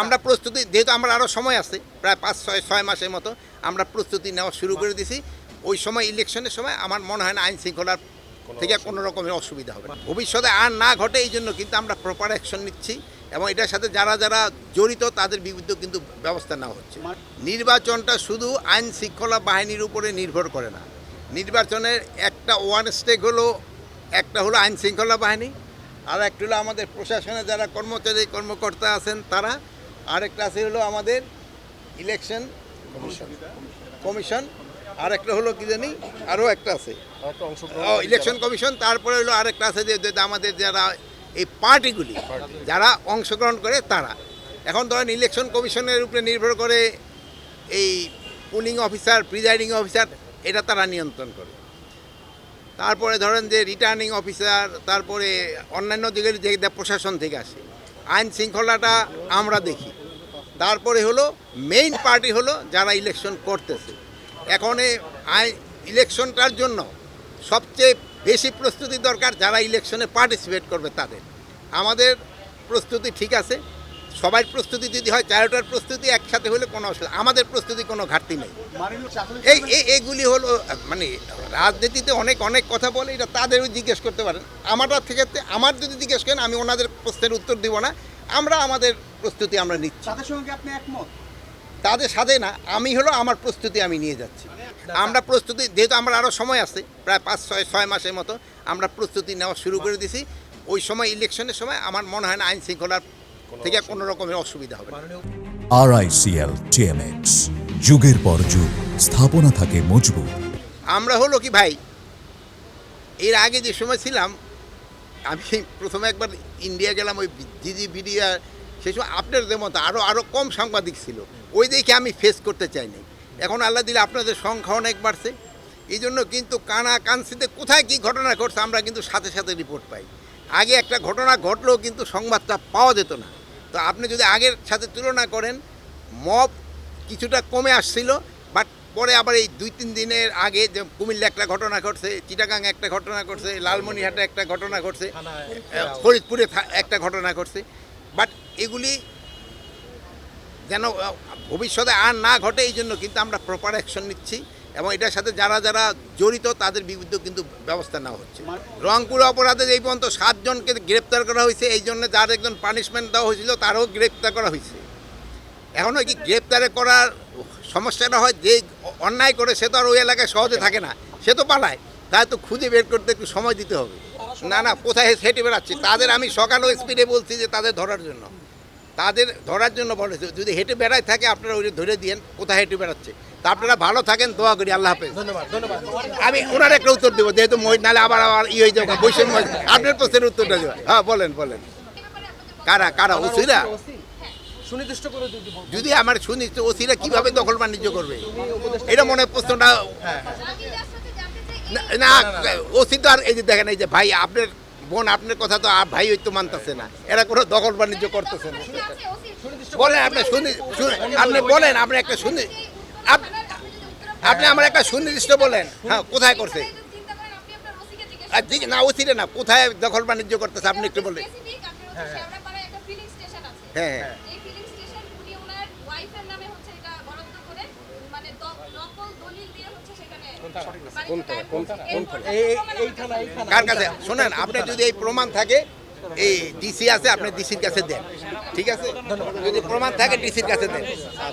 আমরা প্রস্তুতি যেহেতু আমরা আরও সময় আছে প্রায় পাঁচ ছয় ছয় মাসের মতো আমরা প্রস্তুতি নেওয়া শুরু করে দিছি। ওই সময় ইলেকশনের সময় আমার মনে হয় না আইন শৃঙ্খলার থেকে কোনো রকমের অসুবিধা হবে না। ভবিষ্যতে আর না ঘটে এই জন্য কিন্তু আমরা প্রপার অ্যাকশন নিচ্ছি এবং এটার সাথে যারা যারা জড়িত তাদের বিরুদ্ধে কিন্তু ব্যবস্থা নেওয়া হচ্ছে। নির্বাচনটা শুধু আইন শৃঙ্খলা বাহিনীর উপরে নির্ভর করে না। নির্বাচনের একটা ওয়ান স্টেক হলো একটা হলো আইন শৃঙ্খলা বাহিনী আর একটা হলো আমাদের প্রশাসনে যারা কর্মচারী কর্মকর্তা আছেন তারা আরেকটা আছে হলো আমাদের ইলেকশন কমিশন আর একটা হলো কি জানি আরও একটা আছে। ইলেকশন কমিশন তারপরে হলো আরেকটা আছে যে আমাদের যারা এই পার্টিগুলি যারা অংশগ্রহণ করে তারা। এখন ধরেন ইলেকশন কমিশনের উপরে নির্ভর করে এই পুলিং অফিসার প্রিজাইডিং অফিসার এটা তারা নিয়ন্ত্রণ করে। তারপরে ধরেন যে রিটার্নিং অফিসার তারপরে অন্যান্য দিকের যে প্রশাসন থেকে আসে আইন শৃঙ্খলাটা আমরা দেখি। তারপরে হলো মেইন পার্টি হলো যারা ইলেকশন করতেছে। এখন এই আই ইলেকশনটার জন্য সবচেয়ে বেশি প্রস্তুতি দরকার যারা ইলেকশনে পার্টিসিপেট করবে তাদের। আমাদের প্রস্তুতি ঠিক আছে সবার প্রস্তুতি যদি হয় চারোটার প্রস্তুতি একসাথে হলে কোনো অসুবিধা আমাদের প্রস্তুতি কোনো ঘাটতি নেই। এই এইগুলি হলো মানে রাজনীতিতে অনেক অনেক কথা বলে এটা তাদেরও জিজ্ঞেস করতে পারেন। আমারটা থেকে আমার যদি জিজ্ঞেস করেন আমি ওনাদের প্রশ্নের উত্তর দিব না। আমরা আমাদের প্রস্তুতি আমরা নিচ্ছি। তাদের সঙ্গে আপনি একমত? তাদের সাথে না আমি হলো আমার প্রস্তুতি আমি নিয়ে যাচ্ছি। আমরা প্রস্তুতি যেহেতু আমরা আরও সময় আছে প্রায় পাঁচ ছয় ছয় মাসের মতো আমরা প্রস্তুতি নেওয়া শুরু করে দিছি। ওই সময় ইলেকশনের সময় আমার মনে হয় না আইন শৃঙ্খলার থেকে কোনো রকমের অসুবিধা হবে। না আরআইসিএল টিএমএক্স যুগের পর যুগ স্থাপনা থাকে মজবুত। আমরা হলো কি ভাই এর আগে যে সময় ছিলাম আমি প্রথমে একবার ইন্ডিয়া গেলাম, ওই জিজি বিডিয়া সেই সময় আপনাদের মতো আরও আরও কম সাংবাদিক ছিল। ওই দেখে আমি ফেস করতে চাইনি। এখন আল্লাহ দিলে আপনাদের সংখ্যা অনেক বাড়ছে। এই জন্য কিন্তু কানা কানসিতে কোথায় কি ঘটনা ঘটছে আমরা কিন্তু সাথে সাথে রিপোর্ট পাই। আগে একটা ঘটনা ঘটলেও কিন্তু সংবাদটা পাওয়া যেত না। তো আপনি যদি আগের সাথে তুলনা করেন মব কিছুটা কমে আসছিল। পরে আবার এই দুই তিন দিনের আগে যে কুমিল্লা একটা ঘটনা ঘটছে চিটাগাং একটা ঘটনা ঘটছে লালমনিহাটে একটা ঘটনা ঘটছে ফরিদপুরে একটা ঘটনা ঘটছে। বাট এগুলি যেন ভবিষ্যতে আর না ঘটে এই জন্য কিন্তু আমরা প্রপার অ্যাকশন নিচ্ছি এবং এটার সাথে যারা যারা জড়িত তাদের বিরুদ্ধে কিন্তু ব্যবস্থা নেওয়া হচ্ছে। রংপুর অপরাধে এই পর্যন্ত সাতজনকে গ্রেপ্তার করা হয়েছে এই জন্য যার একজন পানিশমেন্ট দেওয়া হয়েছিল তারও গ্রেপ্তার করা হয়েছে। এখন ওই কি গ্রেপ্তারে করার সমস্যাটা হয়? যে অন্যায় করে সে তো আর ওই এলাকায় সহজে থাকে না। সে তো পালায়। তাই তো খুঁজে বের করতে একটু সময় দিতে হবে। না না কোথায় হেঁটে বেড়াচ্ছে তাদের আমি সকালেও স্পিডে বলছি যে তাদের ধরার জন্য। তাদের ধরার জন্য বলেছে যদি হেঁটে বেড়ায় থাকে আপনারা ওই ধরে দিয়েন কোথায় হেঁটে বেড়াচ্ছে। তা আপনারা ভালো থাকেন দোয়া করি আল্লাহ হাফেজ। ধন্যবাদ ধন্যবাদ। আমি ওনার একটা উত্তর দেবো যেহেতু মই নালে আবার আবার ই হয়ে যাবে বৈষম্য। আপনার প্রশ্নের উত্তরটা দেবো হ্যাঁ বলেন বলেন। কারা কারা ওসিরা? সুনির্দিষ্ট করে যদি যদি আমার তো ওসিরা কীভাবে দখল বাণিজ্য করবে? এটা মনে হয় প্রশ্নটা না- না ওসি তো আর এই যে দেখেন এই যে ভাই আপনার বোন আপনার কথা তো আর ভাই হয়তো মানতেছে না। এরা কোনো দখল বাণিজ্য করতেছে না। বলেন আপনি শুনি আপনি বলেন আপনি একটা শুনি আপ- আপনি আমার একটা সুনির্দিষ্ট বলেন। হ্যাঁ কোথায় করছে? আর ঠিক- না ওসিরে না কোথায় দখল বাণিজ্য করতেছে আপনি একটু বলেন। হ্যাঁ হ্যাঁ এই ফিলিং স্টেশন উনি ওনার ওয়াইফের নামে হচ্ছে এটা বরাদ্দ করে মানে দ- নকল দলিল দিয়ে হচ্ছে সেখানে বাড়িতে কোনটা? কায়েম কোনটা? করছে। কোন এরপর থানা? যখন এই- প্রমাণ এই হচ্ছে- থানা, এই থানা। কার কাছে শোনেন আপনি যদি এই প্রমাণ থাকে এই ডিসি আছে আপনি ডিসির কাছে দেন ঠিক আছে যদি প্রমাণ থাকে ডিসির কাছে দেন